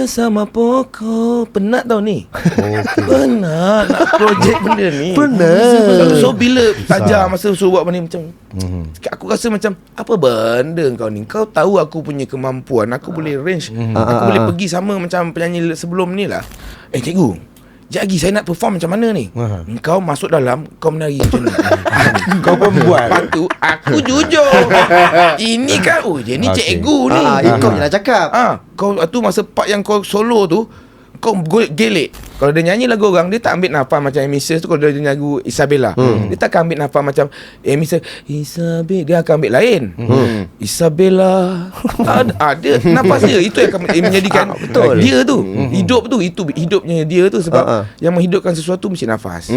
Tanya sama pokok. Penat tau ni. Penat Nak projek benda ni. Penat. So, bila Ajar masa suruh buat benda ni macam Aku rasa macam Apa benda kau ni? Kau tahu aku punya kemampuan Aku boleh range Aku Ah, ah, boleh ah. pergi sama Macam penyanyi sebelum ni lah. Eh cikgu Sekejap lagi saya nak perform macam mana ni? Aha. Kau masuk dalam Kau menari macam ni. Kau pun buat. Lepas tu Aku jujur. Ini kan Oh dia ni Okay. cikgu ni. Ah, ikut je nak cakap. Ah, kau tu masa part yang kau solo tu kau gelek. Kalau dia nyanyi lagu orang dia tak ambil nafas macam Mrs tu kalau dia nyanyi lagu Isabella. Hmm. Dia tak akan ambil nafas macam Mrs Isabella dia akan ambil lain. Hmm. Isabella ada ada nafas dia itu yang akan menjadikan betul. dia tu hidup tu itu hidupnya dia tu sebab Ah, ah. yang menghidupkan sesuatu mesti nafas.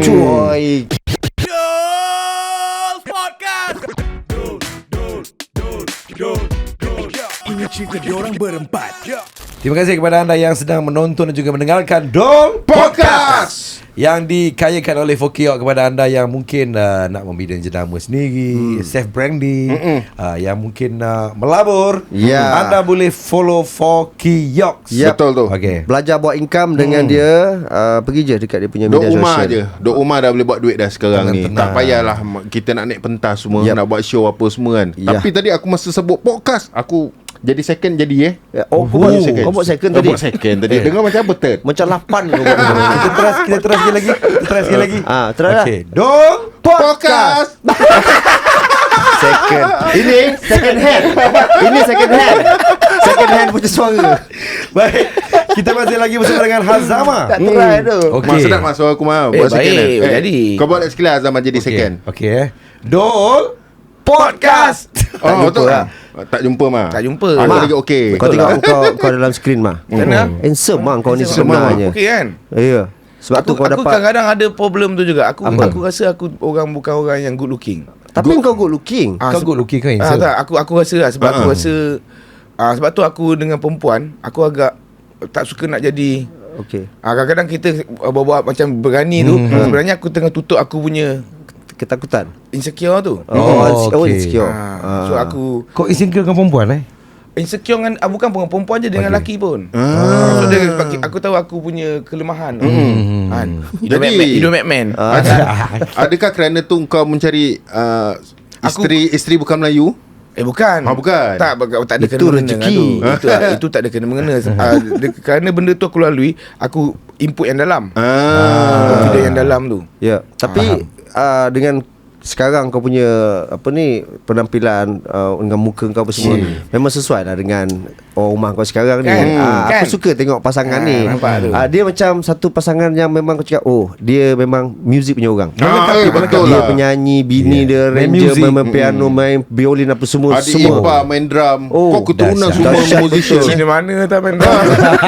Cuy. Ini cerita diorang berempat Terima kasih kepada anda yang sedang menonton dan juga mendengarkan Dong Podcast yang dikayakan oleh Fokiok kepada anda yang mungkin uh, nak membina jenama sendiri, hmm. self branding, uh, yang mungkin uh, melabur, Ya. anda boleh follow Fokiok. Yep. Betul tu. Okey. Belajar buat income dengan dia uh, Pergi je dekat dia punya Duk media rumah sosial je Duk rumah dah boleh buat duit dah sekarang ni Tenang-tenang. Tak payahlah Kita nak naik pentas semua Yap. Nak buat show apa semua kan Ya. Tapi tadi aku masa sebut podcast Aku jadi second jadi eh Ya, Oh, kau buat, kau buat second Kau tadi buat second tadi. Dengar macam apa third Macam lapan kau buat kita terus kita terus lagi. Kita terus lagi. Ah, terus lah. Okey. Dong Podcast Second Ini second hand Ini second hand Second hand punya suara Baik. Kita masih lagi bersama dengan Hazama. Tak try tu Okey. Mak sedap mak suara aku mah Eh, Buat second baik, eh. jadi. Kau buat sekali lah Zaman jadi Okey. second Okey eh. Dol Podcast. Tak Oh jumpa betul lah. Tak jumpa mah Tak jumpa. Aku Mak. lagi okey Kau tengok kau kau dalam skrin mah Kenapa? Handsome mah kau ni sebenarnya Okey kan? Ya Sebab aku, tu kau aku dapat kadang-kadang ada problem tu juga. Aku Apa? aku rasa aku orang bukan orang yang good looking. Tapi kau good looking Ah, Kau good looking ke Ah, tak, aku aku rasa lah sebab aku Ah. rasa ah, sebab tu aku dengan perempuan, aku agak tak suka nak jadi Okey ah, kadang-kadang kita buat macam berani tu, sebenarnya aku tengah tutup aku punya Ketakutan insecure tu. Oh, Oh, oh okey. insecure Ah, so aku Kau insecure dengan perempuan eh? insecure dengan ah, bukan perempuan perempuan je dengan lelaki pun. Ah. So dia aku tahu aku punya kelemahan. Hmm. Kan. Jadi- hidup Batman. Ada, Adakah kerana tu kau mencari uh, Aku- Isteri isteri bukan Melayu Eh bukan. Ah, bukan. Tak tak ada Itu kena mengena rezeki. dengan tu. Itu itu tak ada kena mengena. uh, kerana benda tu aku lalui, aku input yang dalam. ah. Confident yang dalam tu. Ya, tapi uh, dengan sekarang kau punya apa ni penampilan uh, dengan muka kau apa semua memang sesuai lah dengan orang rumah kau sekarang ni. Kan? Ah, Kan? Aku suka tengok pasangan Ah, ni. Ah, dia macam satu pasangan yang memang kau cakap oh dia memang music punya orang. Ah, eh, betul dia lah. penyanyi, bini dia Main ranger, main, main piano, main violin apa semua Adik semua. ipar main drum Oh, Kau keturunan semua musician. Cina mana tak main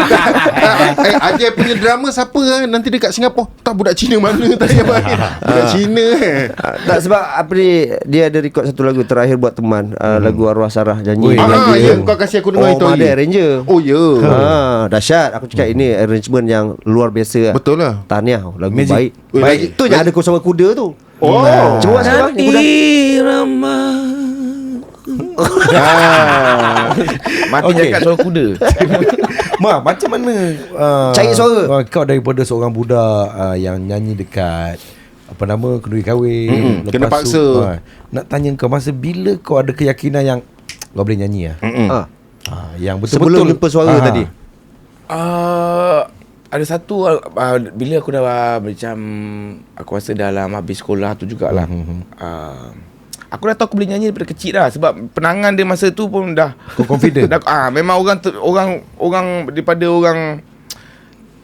eh, Ajay punya drama siapa ah? Nanti dekat Singapura Tak budak Cina mana tak main Budak Cina eh. Tak sebab apa ni dia ada record satu lagu terakhir buat teman uh, lagu Arwah Sarah nyanyi Ui. lagu Ah, dia. ya, kau kasih aku dengar oh, itu dia arranger. Oh ya Ha, dahsyat. Aku cakap ini arrangement yang luar biasa lah. Betul lah Tahniah lagu Magic. baik. Weh, baik. Tu yang ada kau sama kuda tu. Oh Cuba sekarang yang kuda. Irama. ah. Mati okay. cakap suara kuda. Ma, macam mana uh, Cari suara. uh, Kau daripada seorang budak uh, Yang nyanyi dekat Apa nama Kenduri kahwin Mm-mm, kena paksa. uh, Nak tanya kau Masa bila kau ada keyakinan yang Kau boleh nyanyi lah Mm-mm. Ha. uh, Yang Sebelum betul-betul jumpa suara Ah, tadi. Uh, ada satu uh, bila aku dah uh, macam aku rasa dalam habis sekolah tu jugalah. Mhm. Uh, aku dah tahu aku boleh nyanyi daripada kecil dah sebab penangan dia masa tu pun dah Kau confident dah ah memang orang tu, orang orang daripada orang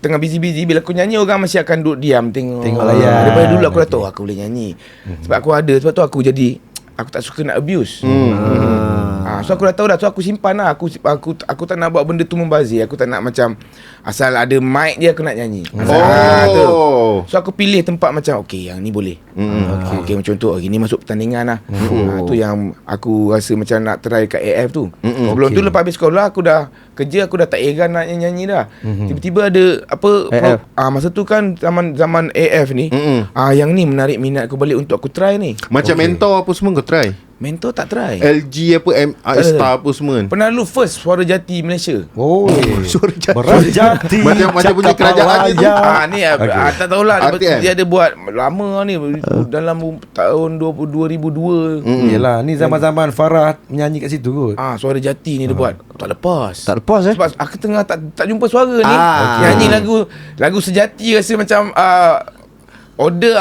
tengah busy-busy bila aku nyanyi orang masih akan duduk diam tengok. Tengok layar. Daripada dulu aku dah tahu aku boleh nyanyi. Sebab aku ada sebab tu aku jadi aku tak suka nak abuse. Ah. Ah, so aku dah tahu dah So aku simpan lah. Aku aku aku tak nak buat benda tu membazir. Aku tak nak macam Asal ada mic je aku nak nyanyi. Asal, ah, tu. Oh So aku pilih tempat macam Okay yang ni boleh. Mm, okay. okay macam contoh Hari ni masuk pertandingan lah. Ah, Tu yang aku rasa macam nak try kat AF tu. Mm-mm. Sebelum Okay. tu lepas habis sekolah Aku dah kerja Aku dah tak egan nak nyanyi dah. Tiba-tiba ada Apa AF. ah, Masa tu kan Zaman zaman AF ni Mm-mm. ah, Yang ni menarik minat aku balik Untuk aku try ni. Macam mentor apa semua try Mentor tak try LG apa M, ada. Star apa semua kan Pernah dulu first Suara Jati Malaysia Oh, Suara jati. Beras jati Macam- macam punya kerajaan dia tu. Ah ni okay. ah, tak tahulah dia, RTM. dia ada buat lama ni dalam tahun 20, 2002. Hmm. Yelah Ni zaman-zaman Farah Menyanyi kat situ kot Ah suara jati ni dia buat. Tak lepas. Tak lepas eh? Sebab aku tengah tak tak jumpa suara ni. Ah. Nyanyi lagu lagu sejati rasa macam uh, order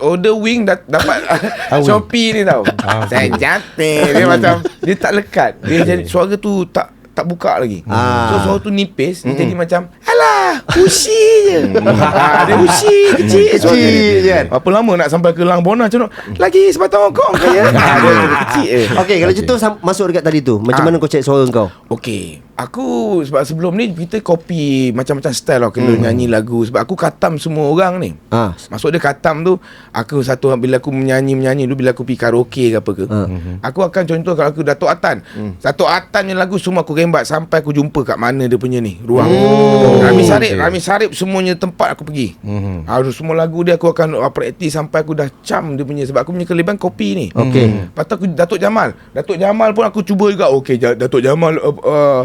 order wing da, dapat. Shopee ni tau. Ah, Sejati dia macam dia tak lekat. Dia jadi suara tu tak tak buka lagi. Ah. So suara tu nipis dia jadi macam alah usi je. ah, dia usi kecil suara Kecil dia. je kan? Apa lama nak sampai ke Lang Bona macam tu. Lagi sebatang kong kaya. ah, dia, dia kecil je. Okey, kalau contoh sam- masuk dekat tadi tu, macam Ah. mana kau cek suara kau? Okey Aku sebab sebelum ni Kita copy Macam-macam style lah Kena hmm. nyanyi lagu Sebab aku katam semua orang ni Ah. Maksud dia katam tu Aku satu Bila aku menyanyi-menyanyi dulu Bila aku pergi karaoke ke apa ke Ah. Aku akan contoh Kalau aku Datuk Atan Hmm. Datuk Atan yang lagu Semua aku rembat Sampai aku jumpa kat mana dia punya ni Ruang oh. Rami Sarip Okay. Rami Sarip semuanya tempat aku pergi Mhm. hmm. Semua lagu dia Aku akan uh, praktis Sampai aku dah cam dia punya Sebab aku punya kelebihan kopi ni Okey. Lepas tu aku Datuk Jamal Datuk Jamal pun aku cuba juga Okey Datuk Jamal uh, uh, uh,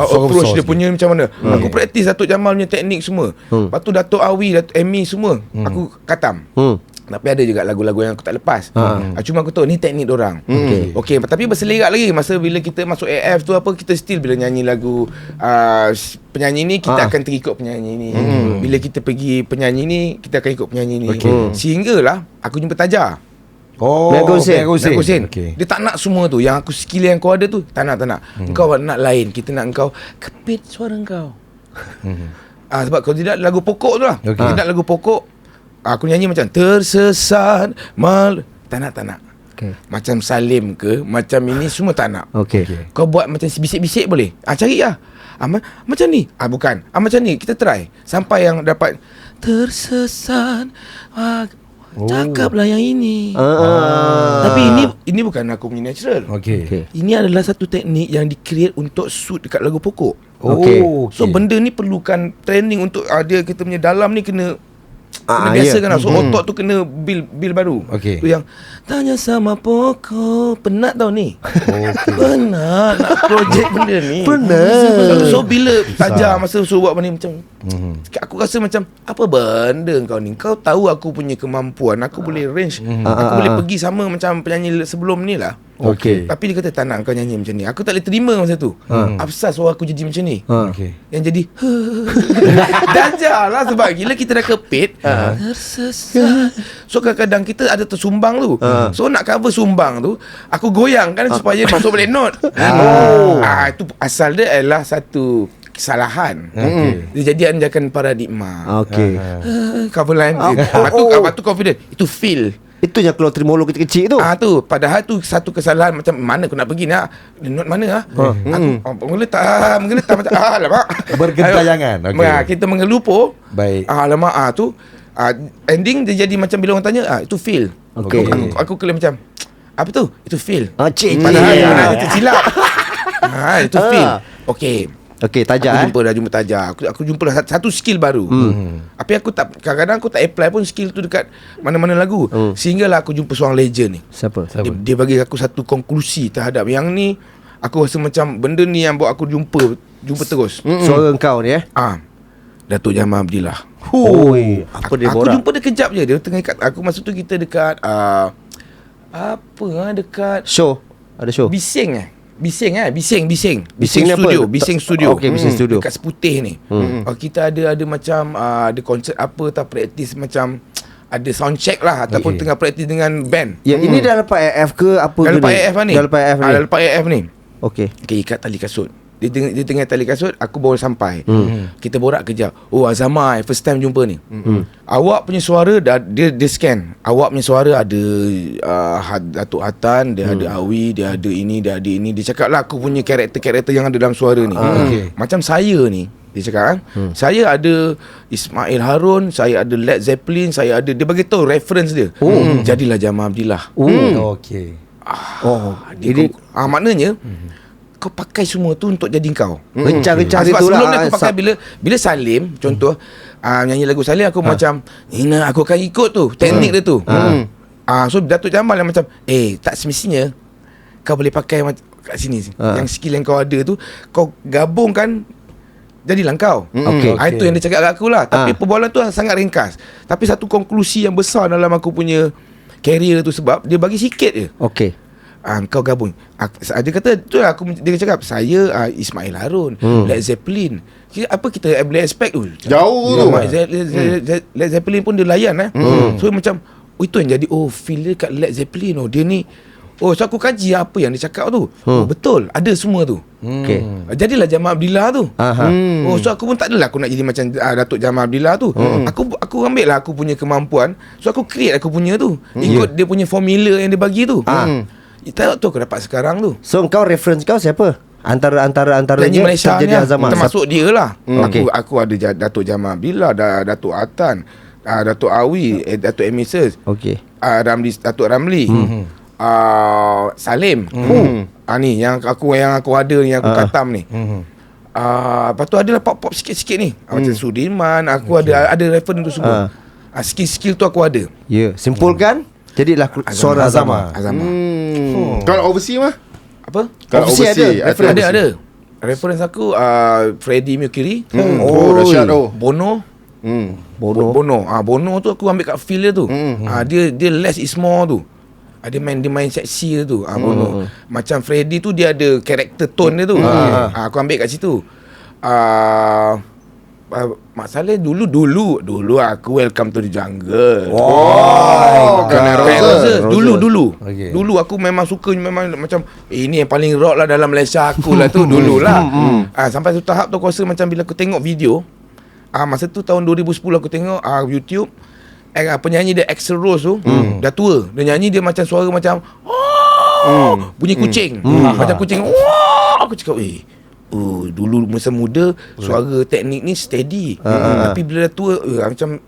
Sorang Approach dia punya macam mana Aku praktis Datuk Jamal punya teknik semua Hmm. Lepas tu Datuk Awi Datuk Amy semua Aku katam Hmm. Tapi ada juga lagu-lagu yang aku tak lepas. Ha. Ha. Cuma aku tahu ni teknik orang. Okey. Okey, tapi berselerak lagi masa bila kita masuk AF tu apa kita still bila nyanyi lagu uh, penyanyi ni kita Ha. akan terikut penyanyi ni. Bila kita pergi penyanyi ni kita akan ikut penyanyi ni. Okey. Sehinggalah aku jumpa Taja. Oh Mek Husin. Mek Husin. Nak Husin Okey. Dia tak nak semua tu Yang aku skill yang kau ada tu Tak nak tak nak hmm. Kau nak lain Kita nak kau Kepit suara kau ah, Sebab kalau tidak lagu pokok tu lah okay. Tidak lagu pokok Aku nyanyi macam Tersesat Mal Tak nak tak nak Okey. Macam Salim ke Macam ini semua tak nak Okey. Okey. Kau buat macam bisik-bisik boleh ah, Cari lah ah, ma- Macam ni ah, Bukan ah, Macam ni Kita try Sampai yang dapat Tersesat ah, Cakaplah yang ini Ah. Tapi ini ini bukan aku punya natural. Okey. Okey. Ini adalah satu teknik yang di-create untuk suit dekat lagu pokok. Oh, Okey. okey. So benda ni perlukan training untuk uh, dia kita punya dalam ni kena Ah, kena biasa ya. kan. So otot tu kena build build baru. Okey. Tu yang tanya sama pokok. Penat tau ni. Okey. Penat nak projek benda ni. Penat. So, bila tajar masa suruh buat benda ni macam Mhm. Aku rasa macam Apa benda kau ni Kau tahu aku punya kemampuan Aku boleh range Mhm. Aku Ah, ah, boleh ah. pergi sama Macam penyanyi sebelum ni lah Okey. Tapi dia kata tak nak kau nyanyi macam ni Aku tak boleh terima masa tu Hmm. Apsal suara aku jadi macam ni Ha. Okey. Yang jadi Dajar lah Sebab gila kita dah kepit Ha. Tersesat So kadang-kadang kita ada tersumbang tu Ha. So nak cover sumbang tu Aku goyang kan Supaya masuk balik note Oh. ah, Itu asal dia adalah satu Kesalahan Okey. Dia jadi anjakan paradigma Okey. uh, Cover line Ah, Lepas tu, oh. tu confident Itu feel Itu yang keluar tremolo kecil-kecil tu. Ah tu padahal tu satu kesalahan macam mana aku nak pergi nak note mana ah. Aku oh, mengeletak ah, mengeletak macam ah alamak. Bergentayangan, okey. Ah, kita mengelupo. Baik. Ah alamak ah tu ah, ending dia jadi macam bila orang tanya ah itu feel. Okey. Aku, aku kena macam apa tu? Itu feel. Ah, cik. Padahal cik. yeah. dia tersilap. ah itu Ah. feel. Okey. Okey, Aku tajak eh. jumpa dah jumpa tajak. Aku aku jumpa dah satu, skill baru. Hmm. Tapi aku tak kadang-kadang aku tak apply pun skill tu dekat mana-mana lagu. Hmm. Sehinggalah aku jumpa seorang legend ni. Siapa? Siapa? Dia, dia bagi aku satu konklusi terhadap yang ni aku rasa macam benda ni yang buat aku jumpa jumpa terus. Mm. Suara kau ni eh. Ah. Datuk Jamal Abdillah. Hui, apa dia aku borak? jumpa dia kejap je. Dia tengah kat aku masa tu kita dekat uh, apa ah dekat Show. Ada show. Bising eh. Bising eh, bising, bising. Bising apa? studio, bising studio. Okey, Bising studio. Dekat seputih ni. Hmm. Oh, kita ada ada macam uh, ada konsert apa tak praktis macam ada sound check lah ataupun Okey. tengah praktis dengan band. Ya, ini dah lepas AF ke apa Dah ke lepas AF lah ni. Dah lepas AF Ah, ni. Dah lepas AF ni. Okey. Okay, ikat tali kasut. Dia tengah, dia tengah tali kasut, aku baru sampai. Hmm. Kita borak kejap. Oh, Azamai, first time jumpa ni. Hmm. Awak punya suara, dah, dia, dia scan. Awak punya suara ada uh, Datuk Hatan, dia hmm. ada Awi, dia ada ini, dia ada ini. Dia cakap lah aku punya karakter-karakter yang ada dalam suara ni. Ah, okey. Macam saya ni, dia cakap kan. Hmm. Saya ada Ismail Harun, saya ada Led Zeppelin, saya ada... Dia bagi tahu reference dia. Oh. Jadilah Jamal Abdillah. Oh. Okey. Oh, Dia ini kau, ah, maknanya kau pakai semua tu untuk jadi kau. rencah-rencah Ah, dia sebab tu sebelum ni aku pakai bila bila Salim contoh ah nyanyi lagu Salim aku macam Ina aku akan ikut tu teknik dia tu. Ah so Datuk Jamal yang macam eh tak semestinya kau boleh pakai kat sini Ah. Yang skill yang kau ada tu Kau gabungkan Jadilah kau Okey. Ah, Itu yang dia cakap kat aku lah Tapi Ah. perbualan tu sangat ringkas Tapi satu konklusi yang besar dalam aku punya Career tu sebab Dia bagi sikit je Okey. Ah, kau gabung. Ah, dia kata tu lah aku dia cakap saya ah, Ismail Harun, Hmm. Led Zeppelin. Kita, apa kita boleh expect tu? Jauh tu. Led, Ze- Led, Ze- Ze- Led Zeppelin pun dia layan eh. So macam oh itu yang jadi oh feel dia kat Led Zeppelin oh dia ni Oh so aku kaji apa yang dia cakap tu oh, Betul Ada semua tu Okey. Ah, Jadilah Jamal Abdillah tu Aha. Hmm. Oh so aku pun tak adalah aku nak jadi macam uh, Datuk Jamal Abdillah tu. Hmm. Aku aku ambil lah aku punya kemampuan. So aku create aku punya tu. Ikut dia punya formula yang dia bagi tu. Ah. Hmm. Tak tu aku dapat sekarang tu. So kau reference kau siapa? Antara antara antara Penyanyi Malaysia ni jadi lah. Azamah. Termasuk dia lah. Hmm. Aku aku ada Datuk Jamal Abdillah, da, Datuk Atan, uh, Datuk Awi, eh, Datuk Emises, Okey. uh, Ramli Datuk Ramli. Hmm. Uh, Salim. Hmm. Ah ni yang aku yang aku ada ni yang aku Ah. katam ni. Mhm. Ah, lepas tu adalah pop-pop sikit-sikit ni. Hmm. Macam Sudirman, aku okay. ada ada reference tu semua. Ah. skill-skill tu aku ada. Ya, simpulkan jadilah ku- suara Azamah. Azamah. Hmm. Kalau overseas mah? Apa? Kalau Overseas ada, overseas reference. Ada ada. Reference aku uh, Freddie Mercury, Hmm. Oh, dahsyat tu. Bono, Hmm. Bono. Bono. Ah Bono tu aku ambil kat feel dia tu. Hmm. Ah dia dia less is more tu. Ah, dia main dia main seksi dia tu. Ah Bono. Macam Freddie tu dia ada character tone dia tu. Ah aku ambil kat situ. Ah uh, Mak Saleh dulu dulu dulu aku welcome to the jungle. Oh, Guns N' Roses. Dulu dulu. Okey. Dulu aku memang suka memang macam eh, ini yang paling rock lah dalam Malaysia aku lah tu dululah. ah sampai satu tahap tu aku rasa macam bila aku tengok video ah masa tu tahun 2010 aku tengok ah YouTube eh, penyanyi dia Axl Rose tu dah tua. Dia nyanyi dia macam suara macam oh, bunyi kucing. Macam kucing. Wah, aku cakap eh Oh, dulu masa muda suara teknik ni steady. Tapi bila dah tua eh, macam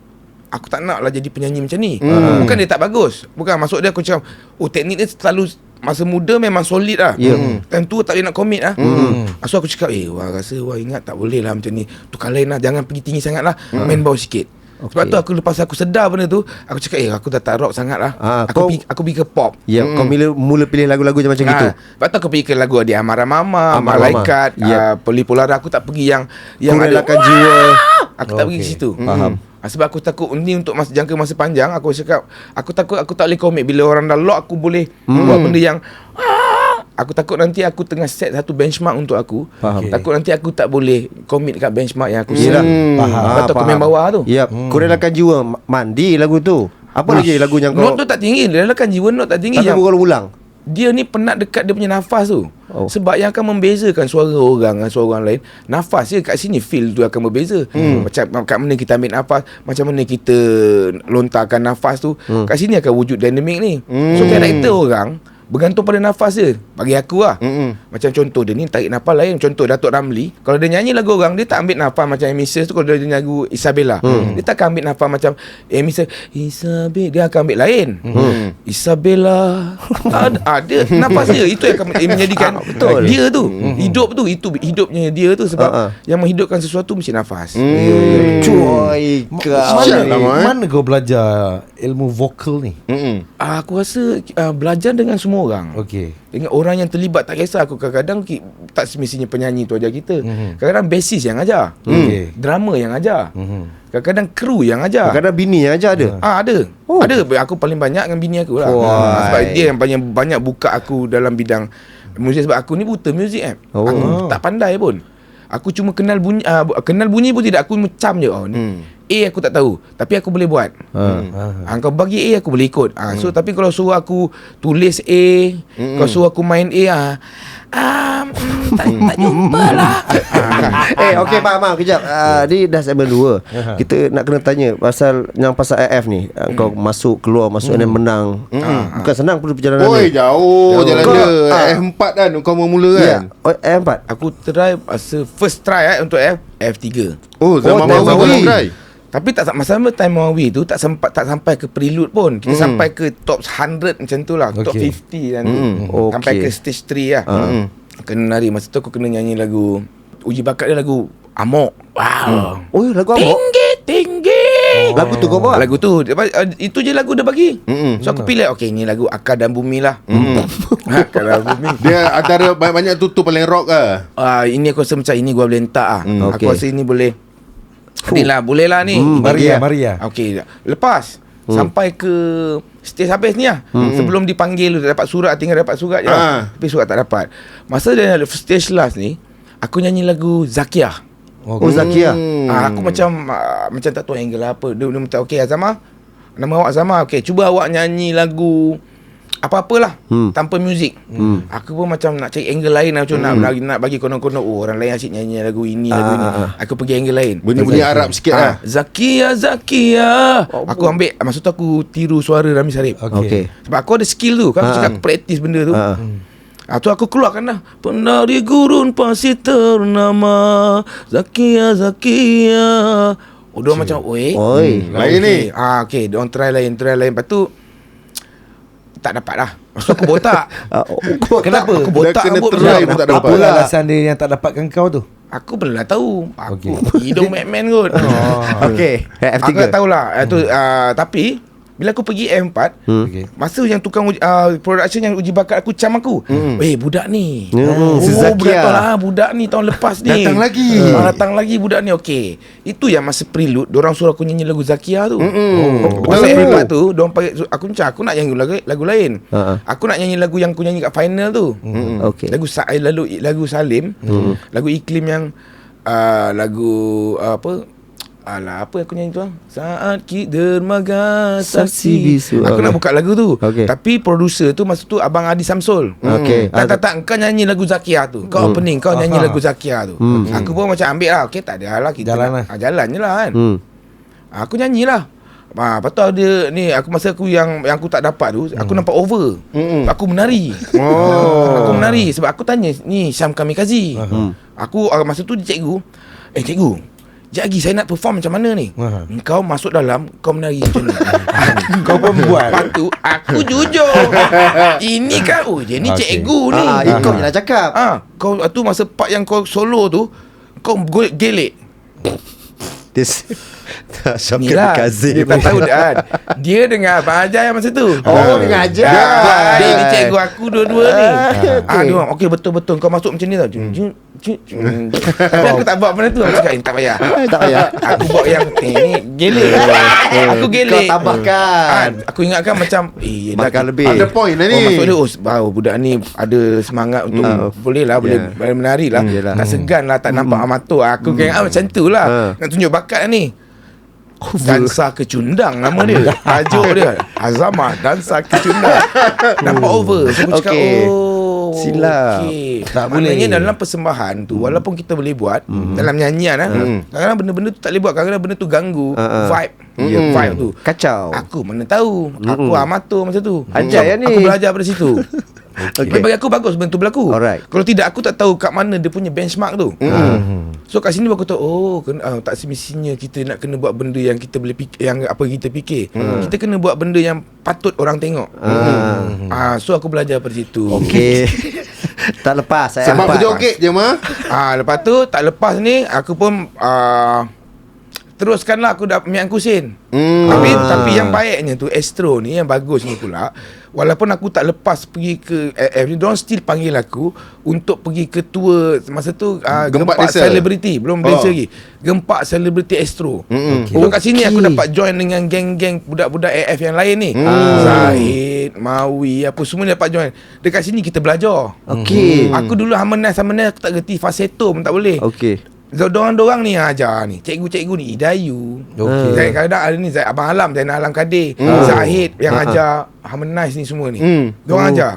aku tak nak lah jadi penyanyi macam ni. Hmm. Bukan dia tak bagus. Bukan maksud dia aku cakap oh teknik dia terlalu masa muda memang solid lah. Ya. Time tua tak boleh nak commit lah. Hmm. So aku cakap eh wah rasa wah ingat tak boleh lah macam ni. Tukar lain lah jangan pergi tinggi sangat lah. Main bawah sikit. Okay. Sebab tu aku lepas aku sedar benda tu Aku cakap eh aku dah tak rock sangat lah Ah, Aku kau- pergi, aku pergi ke pop Ya, kau mula mula pilih lagu-lagu macam gitu. Ah, Lepas tu aku pergi ke lagu Adi Amara Mama, Amara Malaikat, Mama. Ya. uh, Peli Polara aku tak pergi yang yang Kurelakan ada, jiwa. Aku tak pergi ke Okey. situ. Faham. Ah, sebab aku takut ni untuk masa jangka masa panjang aku cakap aku takut aku tak boleh komit bila orang dah lock aku boleh Hmm. buat benda yang ah, aku takut nanti aku tengah set satu benchmark untuk aku. Faham. Takut nanti aku tak boleh komit kat benchmark yang aku set. Hmm. Faham. Lepas tu aku main bawah tu. Ya, kurelakan jiwa Ma- mandi lagu tu. Apa lagi lagu yang kau Note tu tak tinggi, dia kan jiwa note tak tinggi tapi yang kau ulang? dia ni penat dekat dia punya nafas tu. Oh. Oh. Sebab yang akan membezakan suara orang dengan suara orang lain, nafas dia kat sini feel tu akan berbeza. Hmm. Macam kat mana kita ambil nafas, macam mana kita lontarkan nafas tu, hmm. kat sini akan wujud dinamik ni. Hmm. So karakter orang bergantung pada nafas dia. Bagi aku lah. Mm-mm. Macam contoh dia ni tarik nafas lain. Contoh Datuk Ramli, kalau dia nyanyi lagu orang, dia tak ambil nafas macam Mrs. tu kalau dia nyanyi lagu Isabella. Hmm. Dia tak akan ambil nafas macam Mrs. Isabella, dia akan ambil lain. Hmm. Isabella. ada, ada nafas dia itu yang akan menjadikan Ah, betul. dia tu. Hidup tu itu hidupnya dia tu sebab ah. yang menghidupkan sesuatu mesti nafas. Hmm. Cuy, kau. Siap lah, Mana, Mak, eh? mana kau belajar ilmu vokal ni? Mm-mm. Ah, aku rasa uh, belajar dengan semua orang. Okey. Dengan orang yang terlibat tak kisah aku kadang-kadang ki- tak semestinya penyanyi tu ajar kita. Mhm. Kadang-kadang basis yang ajar. Okey. Drama yang ajar. Mhm. Kadang-kadang kru yang ajar. Kadang bini yang aja ada. Ah ada. Oh. Ada aku paling banyak dengan bini aku lah. Wah. Ah, sebab dia yang banyak banyak buka aku dalam bidang muzik sebab aku ni buta muzik eh. Oh. Aku tak pandai pun. Aku cuma kenal bunyi uh, kenal bunyi pun tidak aku macam je oh ni. Hmm. A aku tak tahu tapi aku boleh buat. Ha. Ha, kau bagi A aku boleh ikut. Ha, so tapi kalau suruh aku tulis A, Mm-mm. kau suruh aku main A ah. Mm, tak, tak jumpa lah. Eh okey Mak Mak kejap uh, Ni dah segmen 2 Kita nak kena tanya Pasal Yang pasal AF ni uh, Kau masuk keluar Masuk dan menang uh, Bukan senang pun perjalanan Oi, ni jauh jalan Kau- dia. ah. F4 kan kau mau mula Ya kan? oh, A4 aku try masa first try eh, untuk F F3. Oh, Oh, zaman oh, Wii. try. Tapi tak sama-sama time Mawi tu tak sempat tak sampai ke prelude pun. Kita Mm. sampai ke top 100 macam tu lah, top Okay. 50 dan tu. Mm. Sampai Okay. ke stage 3 lah. Mm. Kena nari masa tu aku kena nyanyi lagu uji bakat dia lagu Amok. Wow. Oh lagu apa? Tinggi tinggi Lagu tu kau buat? Lagu tu uh, Itu je lagu dia bagi Mm-mm. So aku pilih Okay ni lagu Akar dan Bumi lah Akar dan Bumi Dia antara banyak-banyak tu tu paling rock ke? uh, Ini aku rasa macam Ini gua boleh letak lah Hmm, Aku okey. rasa ini boleh Adalah boleh lah ni Hmm, Maria, lah. Maria. Okey Lepas Sampai ke Stage habis ni lah Sebelum dipanggil tu Dapat surat Tinggal dapat surat je Ah. lah. Tapi surat tak dapat Masa dia stage last ni Aku nyanyi lagu Zakia Oh Zakia Hmm. Ah, aku macam ah, macam tak tahu angle apa. Dia, dia minta okey Azama. Nama awak Azama. Okey, cuba awak nyanyi lagu apa-apalah Hmm. tanpa muzik. Hmm. Aku pun macam nak cari angle lain lah, macam nak, nak nak bagi konon-konon oh orang lain asyik nyanyi lagu ini lagu Ah, ini. ah, ah. Aku pergi angle lain. Bunyi-bunyi Arab sikit lah. Ah, Zakia Zakia. Aku ambil masa tu aku tiru suara Rami Sarip. Okey. Okey Sebab aku ada skill tu kan Ah. Aku cakap praktis benda tu Ah. Ah tu aku keluarkan lah Penari gurun pasti ternama Zakia Zakia Oh dia macam Oi Oi. Hmm, lain ni. Ah okey Dia try lain Try lain Lepas tu Tak dapat lah tu aku botak oh, kau Kenapa? Aku botak Dah kena rambut try pun tak dapat. Apa alasan dia yang tak dapatkan kau tu? Aku belum lah tahu Aku Okey. hidung Batman kot Okey Aku F3 tak tahulah hmm. tu, uh, Tapi Bila aku pergi M4 Hmm. Okey. Masa yang tukang uji, uh, production yang uji bakat aku cam aku. Hmm. Eh budak ni. Hmm, oh, Zakia. budak tahu lah budak ni tahun lepas ni. Datang lagi. Ah, datang lagi budak ni okey. Itu yang masa prelude orang suruh aku nyanyi lagu Zakia tu. Mm-mm. Masa Betul. M4 tu Diorang panggil Aku macam Aku nak nyanyi lagu, lagu lain Ha-ha. Aku nak nyanyi lagu Yang aku nyanyi kat final tu Okey Lagu Sa- eh, lalu lagu Salim Lagu Iklim yang uh, Lagu uh, Apa Alah apa aku nyanyi tu ah? Saat ki dermaga Saksi bisu. Aku Okey. nak buka lagu tu Okey. Tapi producer tu Masa tu Abang Adi Samsul Okey. Tak tak tak Kau nyanyi lagu Zakia tu Kau opening Kau nyanyi Aha. lagu Zakia tu Hmm. Aku pun macam ambil lah Okay tak ada lah kita Jalan lah. ah, Jalan je lah kan Hmm Aku nyanyilah. Ha, lepas tu ada ni aku masa aku yang yang aku tak dapat tu, aku nampak over. Mm-mm. Aku menari. Oh. Aku menari sebab aku tanya ni Syam Kamikaze. Hmm. Aku masa tu dia cikgu, eh cikgu, Sekejap lagi saya nak perform macam mana ni? Aha. Kau masuk dalam Kau menari macam ni. Kau pun buat. Lepas tu Aku jujur. Ini kan Oh dia ni Okey. cikgu ni. Ah, ikut je lah cakap. Ah, Kau tu masa part yang kau solo tu Kau gelek This Ni lah. Kamikaze Dia tak tahu kan Dia dengan Abang Ajar yang masa tu. Oh, dengan Ajar. Ah, Dia ni cikgu aku dua-dua ni. Ah, Ah, dia orang Okey betul-betul. Kau masuk macam ni tau. Jun, jun. Tapi aku tak buat benda tu. Aku cakap eh, tak payah. Tak payah. Aku buat yang eh, ni gelek Aku gelek Kau tambahkan. Ah, Aku ingatkan macam Eh Makan lebih. Ada point lah Oh, ni. maksud dia oh, oh, budak ni ada semangat untuk Ah. boleh lah boleh menari lah. Hmm, tak segan lah tak nampak amatur. Aku kira ah, macam tu lah. Ah. Nak tunjuk bakat ni. Dansa kecundang nama dia. Tajuk dia. Azama Dansa kecundang. Nampak over. So aku cakap Okey. oh. Silap. okey. Tak Maknanya boleh. dalam persembahan tu walaupun kita boleh buat dalam nyanyian ah. Kadang-kadang benda-benda tu tak boleh buat. Kadang-kadang benda tu ganggu ah. vibe. Ya, vibe tu. Kacau Aku mana tahu. Aku amatur masa tu. Ajar ya ni. Aku belajar dari situ. Okey. okay. Bagi aku bagus benda tu berlaku. Alright. Kalau tidak aku tak tahu kat mana dia punya benchmark tu. Mm. So kat sini aku tahu oh kena, ah, tak semestinya kita nak kena buat benda yang kita boleh fikir, yang apa kita fikir. Mm. Kita kena buat benda yang patut orang tengok. Ah. Ah so aku belajar dari situ. Okey Tak lepas saya Sebab lepas. berjoget je mah. Ah lepas tu tak lepas ni aku pun ah teruskanlah aku dah Mian Kusin. Hmm. Tapi Ah. tapi yang baiknya tu Astro ni yang bagusnya pula walaupun aku tak lepas pergi ke AF ni diorang still panggil aku untuk pergi ke tour masa tu uh, Gempak gempak, desa. selebriti belum Oh. desa lagi. Gempak selebriti Astro. Mm-mm. So kat sini aku Okey. dapat join dengan geng-geng budak-budak AF yang lain ni. Hmm. Zahid, Mawi apa semua dapat join. Dekat sini kita belajar. Okey Aku dulu harmonize harmonize aku tak gerti falsetto pun tak boleh. Okey Dorang-dorang ni ajar ni Cikgu-cikgu ni Idayu Okey. Zaid kadang ada ni Zaid Abang Alam Zainal Alam Kadir Hmm. Zahid yang Ha, ha. ajar Harmonize ni semua ni Hmm. Diorang Oh. ajar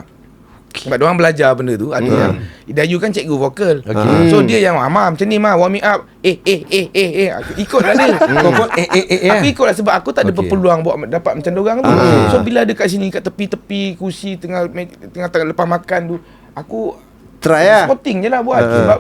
Sebab diorang belajar benda tu Ada yang Idayu kan cikgu vokal Okey. So dia yang Mama macam ni ma Warming up Eh eh eh eh eh Aku ikutlah dia Kau pun eh eh eh eh. Aku ikutlah sebab aku tak ada Okey. peluang buat dapat macam dorang tu. Ah. So bila ada kat sini kat tepi-tepi kursi tengah tengah tengah lepas makan tu, aku Try lah Sporting je lah buat Ah. Sebab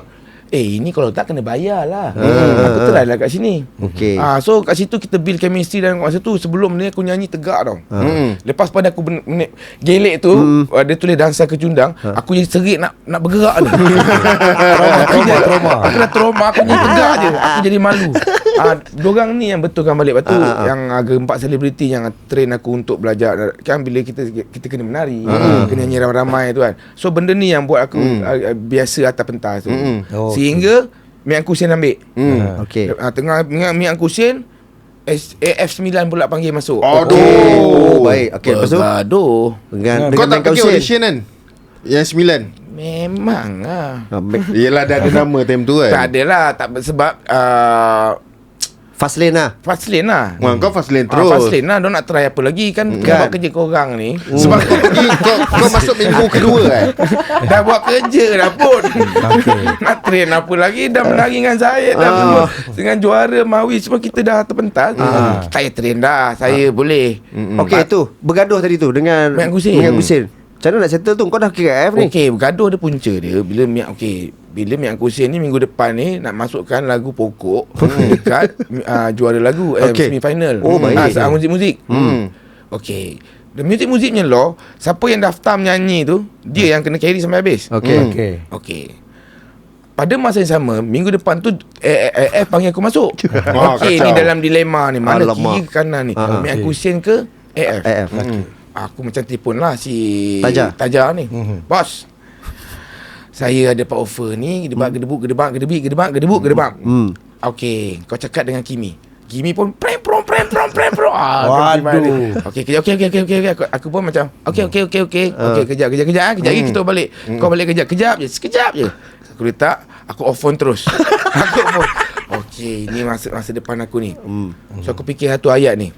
Eh ini kalau tak kena bayar lah Ah. Aku try lah kat sini Okey. ah, So kat situ kita build chemistry Dan masa tu sebelum ni aku nyanyi tegak tau Hmm. Lepas pada aku ben- men- gelek tu Hmm. uh, Dia tulis dansa kecundang Aku jadi serik nak nak bergerak ni Trauma, trauma, trauma. Aku dah trauma Aku nyanyi tegak je Aku jadi malu Ah, dorang ni yang betulkan balik batu Ah, ah, ah. yang agak empat selebriti yang train aku untuk belajar kan bila kita kita kena menari, Ah, kena nyanyi ramai-ramai tu kan. So benda ni yang buat aku ah, ah, biasa atas pentas tu. Oh, Sehingga Mian Kusin ambil. Hmm. Okey. Ah, tengah Mian, Mian Kusin S- AF9 pula panggil masuk. Aduh. Oh, baik. Okey, lepas tu Bergaduh. dengan Kau dengan tak pergi audition kan? Yang sembilan Memang lah. Ah. Yelah dah ada nama time tu kan Tak adalah tak sebab uh, Fast lane lah. fast lane lah. Wah, kau fast lane Ah, terus. fast lane lah. Diorang nak try apa lagi Kan, kan. buat kerja korang ni. Sebab kau pergi Kau, kau masuk minggu kedua kan Dah buat kerja dah pun. Nak train apa lagi? Dah menari dengan saya Dah semua. Dengan juara Mawi Semua kita dah terpentas. Kita tak payah train dah Saya boleh. Okey tu bergaduh tadi tu dengan Mian Kusin. Dengan Kusin. Macam mana nak settle tu? Kau dah KF ni. Okey bergaduh ada punca dia. Bila Miak Okey bila Miak Kusin ni minggu depan ni nak masukkan lagu pokok dekat uh, juara lagu eh, Okey. semi final. Oh, baik. Ah, muzik-muzik. Hmm. Okey. The music-muzik punya law, siapa yang daftar menyanyi tu, dia yang kena carry sampai habis. Okey. Okey. Okey. Pada masa yang sama, minggu depan tu eh, eh, eh, panggil aku masuk. Okey, kacau. ni dalam dilema ni. Mana Alamak. kiri ke kanan ni? Ah, ah. Miak Kusin ke AF? AF. Aku macam telefon lah si Taja. Taja ni. Bos. Saya ada pak offer ni, gedebak gedebuk gedebak gedebik gedebak gedebuk gedebak. Hmm. Okey, kau cakap dengan Kimi. Kimi pun prem prom prem prom prem prom. Ah, Waduh. Okey, kejap okey okey okey okey aku, aku pun macam okey okey okey okey. Okey, kejap kejap kejap ah, kejap lagi kita balik. Kau balik kejap kejap je, sekejap je. Aku letak, aku off phone terus. aku off phone. Okey, ni masa masa depan aku ni. So aku fikir satu ayat ni.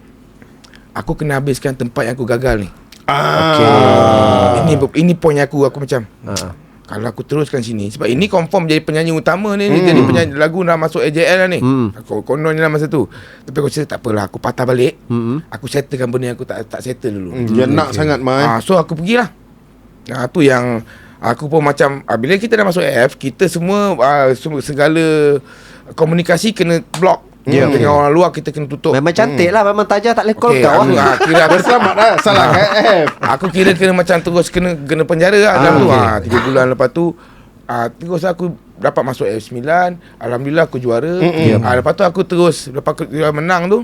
Aku kena habiskan tempat yang aku gagal ni. Ah. Ini ini point aku aku macam Ah. Kalau aku teruskan sini sebab ini confirm jadi penyanyi utama ni hmm. jadi penyanyi lagu dah masuk AJL lah ni. Hmm. Aku kononnya lah masa tu. Tapi aku cakap tak apalah aku patah balik. Hmm. Aku settlekan benda yang aku tak tak settle dulu. Hmm, Dia nak sangat Mai Ah so aku pergilah. Ah tu yang aku pun macam ah, bila kita dah masuk AF kita semua semua segala komunikasi kena block. Yeah, dengan orang luar kita kena tutup. Memang cantik lah Memang Taja tak boleh call Okey, kau aku, lah ah, kira aku Selamat lah Salah KF Aku kira kena macam terus kena kena penjara lah dalam tu. Ha, tiga bulan lepas tu ah terus aku dapat masuk F9. Alhamdulillah aku juara. Ah lepas tu aku terus lepas aku menang tu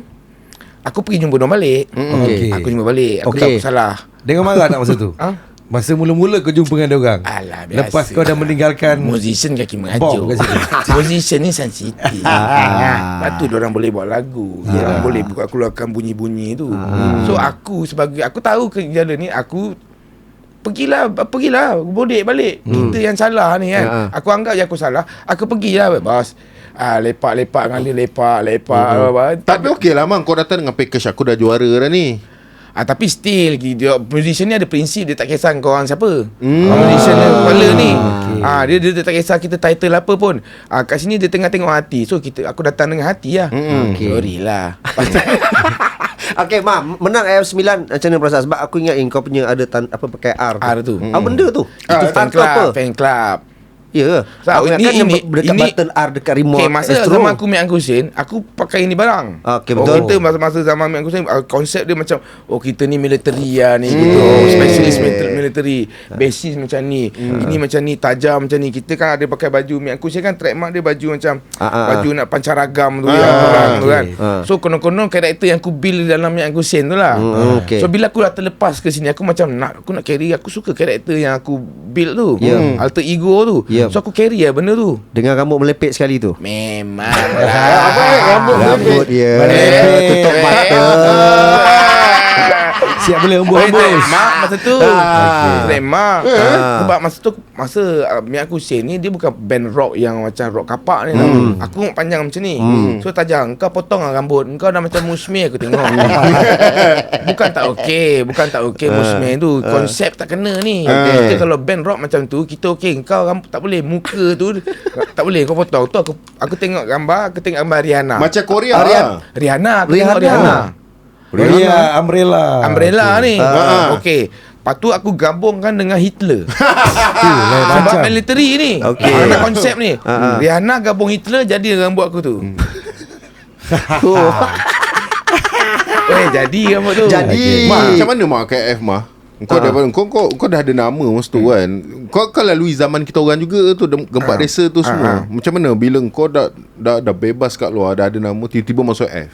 aku pergi jumpa diorang balik. Okey. Aku jumpa balik. Aku Okey. tak salah. Dengan marah tak masa tu? Ha? Masa mula-mula kau jumpa dengan dia orang. Alah, biasa. Lepas kau dah meninggalkan Musician kaki mengajuk. Musician ni sensitif. Lepas tu diorang boleh buat lagu. Diorang boleh buka keluarkan bunyi-bunyi tu. So aku sebagai Aku tahu kejadian ni Aku Pergilah Pergilah Bodek balik. Kita yang salah ni kan. Aku anggap yang aku salah. Aku pergilah bos. Ah, lepak-lepak dengan dia lepak-lepak. Apa Tapi okey lah Mang. Kau datang dengan package. Aku dah juara dah ni Ah tapi still dia musician ni ada prinsip dia tak kisah kau orang siapa. Hmm. Musician ni kepala ni. okey. Ah dia, dia dia tak kisah kita title apa pun. Ah kat sini dia tengah tengok hati. So kita aku datang dengan hati lah. Hmm. Okey. Sorry lah. Okay Ma Menang AF9 Macam mana perasaan Sebab aku ingat in, Kau punya ada tan, Apa pakai R tu. R tu. Apa benda tu Itu Itu fan tu apa club, fan club. Ya ke Tak, Aku ini- ingatkan ini- Dekat ini- button R Dekat remote Okay, masa Astro. zaman aku Miak Kusin, aku pakai ini barang. Okey, Oh, betul. kita masa-masa zaman Miak Kusin, uh, konsep dia macam, oh kita ni military lah ni, gitu. Oh, specialist military, military. Basis macam ni. Ini macam ni, tajam macam ni. Kita kan ada pakai baju Miak Kusin kan, trademark dia baju macam, Ah, ah, baju nak pancaragam tu, Ah, yang perang tu okey. kan. Ah. So, konon-konon karakter yang aku build dalam Miak Kusin tu lah. Hmm, okey. So, bila aku dah terlepas ke sini, aku macam, nak aku nak carry, aku suka karakter yang aku build tu. Ya. Alter ego tu. Ya. So, aku carry lah benda tu. Dengan rambut melepit sekali tu Memang Apa eh, rambut Rambut dia Melepit. Tutup mata Siap boleh Oh, embus-embus. Mak masa tu. Ah. Remak Ah. Sebab masa tu Masa uh, Miak Hussein ni Dia bukan band rock Yang macam rock kapak ni tau. Aku panjang macam ni. So tajam Kau potong lah rambut. Kau dah macam musmi aku tengok. Bukan tak okey. Bukan tak okey musmi tu. Konsep tak kena ni. Kita kalau band rock macam tu Kita okey. Kau rambut tak boleh. Muka tu Tak boleh kau potong. Tu aku Aku tengok gambar Aku tengok gambar Rihanna. Macam Korea Arian. lah. Rihanna Aku Rihanna. tengok Rihanna Ria Umbrella. Umbrella ni. Ah. Okey. Lepas tu aku gabungkan dengan Hitler. Sebab macam. military ni. Okey. Ah, Ada konsep ni. Ah, ah. Rihanna gabung Hitler jadi rambut aku tu. Oh. Eh jadi rambut tu. Jadi. Mak macam mana mak KF mah Kau dah kau, kau kau dah ada nama masa tu kan. Kau kau lalui zaman kita orang juga tu gempak desa tu semua. Macam mana bila kau dah dah dah bebas kat luar, dah ada nama tiba-tiba masuk F.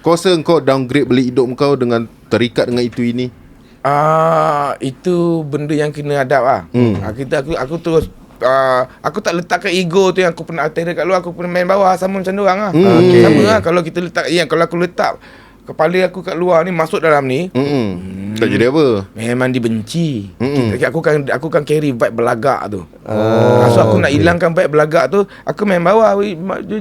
Kau rasa kau downgrade balik hidup kau dengan terikat dengan itu ini? Ah, itu benda yang kena adap ah. Hmm. Ah, kita aku aku terus Uh, aku tak letakkan ego tu yang aku pernah terror kat luar aku pernah main bawah sama macam dia orang lah. Hmm. Okay. Sama lah kalau kita letak yang kalau aku letak kepala aku kat luar ni masuk dalam ni Hmm. Tak jadi apa? memang dibenci. Mm-mm. Kita, aku kan aku kan carry vibe belagak tu. Oh, so aku nak hilangkan vibe belagak tu, aku main ma-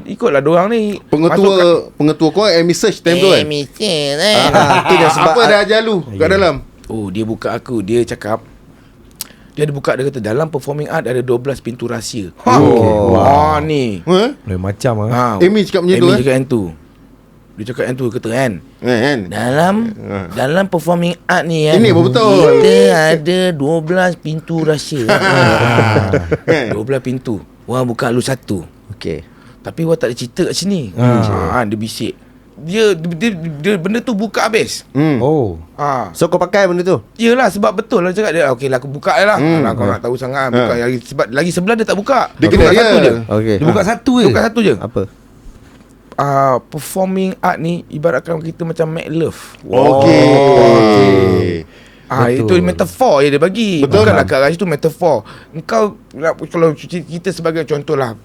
ikutlah dia orang ni. Pengetua pengetua kau Amy Search time tu kan? Mister Ah, tu yang sebab Apa dah ajar lu kat dalam? Oh dia buka aku Dia cakap Dia ada buka Dia kata dalam performing art Ada 12 pintu rahsia Oh. Wah ni Ha? Lain macam ah. ha, Amy cakap macam tu, Amy eh? cakap yang tu Dia cakap yang tu Kata kan Eh, kan? Dalam Ha. Dalam performing art ni kan Ini betul? Kita ada 12 pintu rahsia Kan? 12 pintu Wah buka lu satu Okey. Tapi wah tak ada cerita kat sini ha. Dia bisik dia, dia, dia, dia benda tu buka habis Hmm. Oh. ha. So kau pakai benda tu? Yelah sebab betul lah cakap dia Okey lah aku buka je lah hmm. Alah, Kau nak tahu sangat buka Ha. lagi, Sebab lagi sebelah dia tak buka Dia buka kena satu ya. je Okey. Dia buka satu je. Buka satu je Apa? Uh, Performing art ni Ibaratkan kita macam make love Okey. Okey. Ah Betul. itu metafor je dia bagi. Betul. Bukanlah kat Raj tu metafor. Engkau nak kalau cuci- kita sebagai contoh lah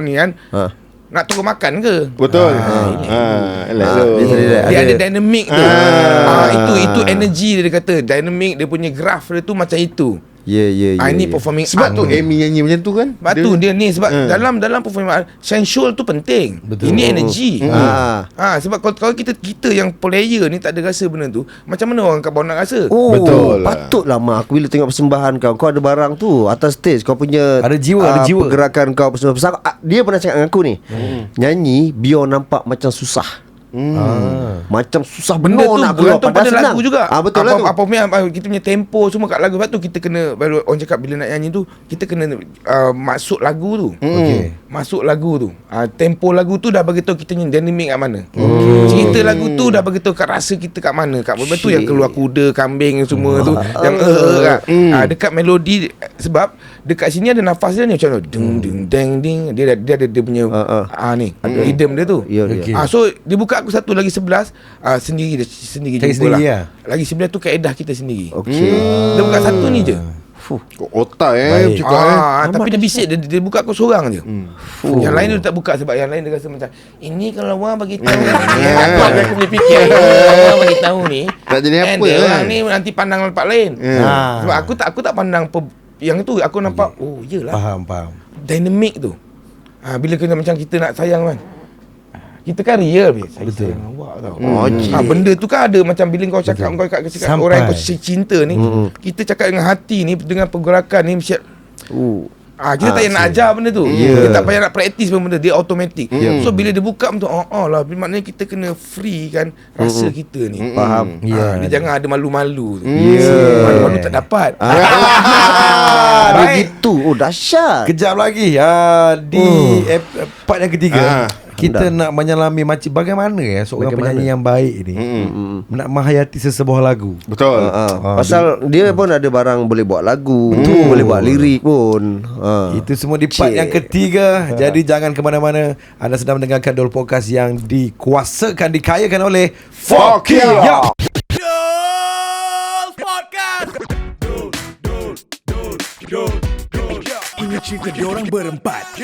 ni kan Ha. nak turun makan ke? Betul. Ha. Ha. Ah, tu. dia ada- dynamic tu. Ah. Ah, itu itu energy dia, dia kata. Dynamic dia punya graph dia tu macam itu. Ya, ya, ya. ah ini ya. performing Sebab art tu. Amy nyanyi macam tu kan? Sebab tu dia ni sebab Hmm. dalam dalam performing art sensual tu penting. Betul. Ini energy. Ah. Ha, sebab kalau, kalau kita kita yang player ni tak ada rasa benda tu, macam mana orang kat bawah nak rasa? Oh, Betul lah. Patutlah mak aku bila tengok persembahan kau, kau ada barang tu atas stage, kau punya Ada jiwa, ah, ada jiwa. Pergerakan kau persembahan. Ah, dia pernah cakap dengan aku ni. Nyanyi biar nampak macam susah. Ah. Macam susah Benda benar tu nak keluar pada senang. lagu juga. Ah betul apa, lah tu. Apa punya apa, kita punya tempo semua kat lagu. Sebab tu kita kena baru orang cakap bila nak nyanyi tu kita kena uh, masuk lagu tu. Okey. Masuk lagu tu. Uh, tempo lagu tu dah bagi tahu kita ni dynamic kat mana. Cerita lagu tu dah bagi tahu kat rasa kita kat mana. Kat benda tu yang keluar kuda, kambing semua tu yang eh uh, kat. Ah, dekat melodi sebab dekat sini ada nafas dia ni macam tu. Ding ding deng ding. Dia ada- dia ada dia punya Ah, ah ni rhythm dia tu. Ya, ya. Okey. Ah so dia buka aku satu lagi sebelas ah sendiri dia sendiri Cari jumpa sendiri lah. lah. Lagi sebelah tu kaedah kita sendiri. Okey. Dia buka satu ni je. Otak eh Baik. Cakap eh Ah, tapi dia bisik dia, dia buka aku seorang je. Yang lain dia tak buka sebab yang lain dia rasa macam ini kalau orang bagi tahu ni apa yang aku boleh fikir Kalau orang bagi tahu ni Tak jadi and apa, dia eh. orang ni nanti pandang tempat lain. Ah. Sebab aku tak aku tak pandang pe- yang tu aku nampak oh iyalah Faham, faham. dynamic tu. Ha, bila kita macam kita nak sayang kan. Kita kan real be. Saya Betul. sayang awak tau. Oh, ha, benda tu kan ada macam bila kau cakap kau cakap, cakap Sampai. orang yang kau cinta ni, kita cakap dengan hati ni dengan pergerakan ni mesti Uh. Ah, kita Ah, tak payah nak ajar benda tu. Ya. Kita tak payah nak praktis pun benda dia automatik. So bila dia buka macam oh, oh lah maknanya kita kena free kan rasa kita ni. Faham. Ya. Ya. dia jangan ada malu-malu tu. Ya. Malu-malu tak dapat. Ah, begitu. Oh, dahsyat. Kejap lagi uh, Di uh. part yang ketiga Ah. Kita nak menyelami macam Bagaimana ya Seorang Bagaimana? penyanyi yang baik ni Nak menghayati sesebuah lagu? Betul. Ah, Ah, pasal dia pun ada barang boleh buat lagu, boleh buat lirik pun. Ah. Itu semua di part Cik. yang ketiga Jadi jangan ke mana-mana. Anda sedang mendengarkan Dol Podcast Yang dikuasakan Dikayakan oleh Fokia. Yo. Ini cerita diorang berempat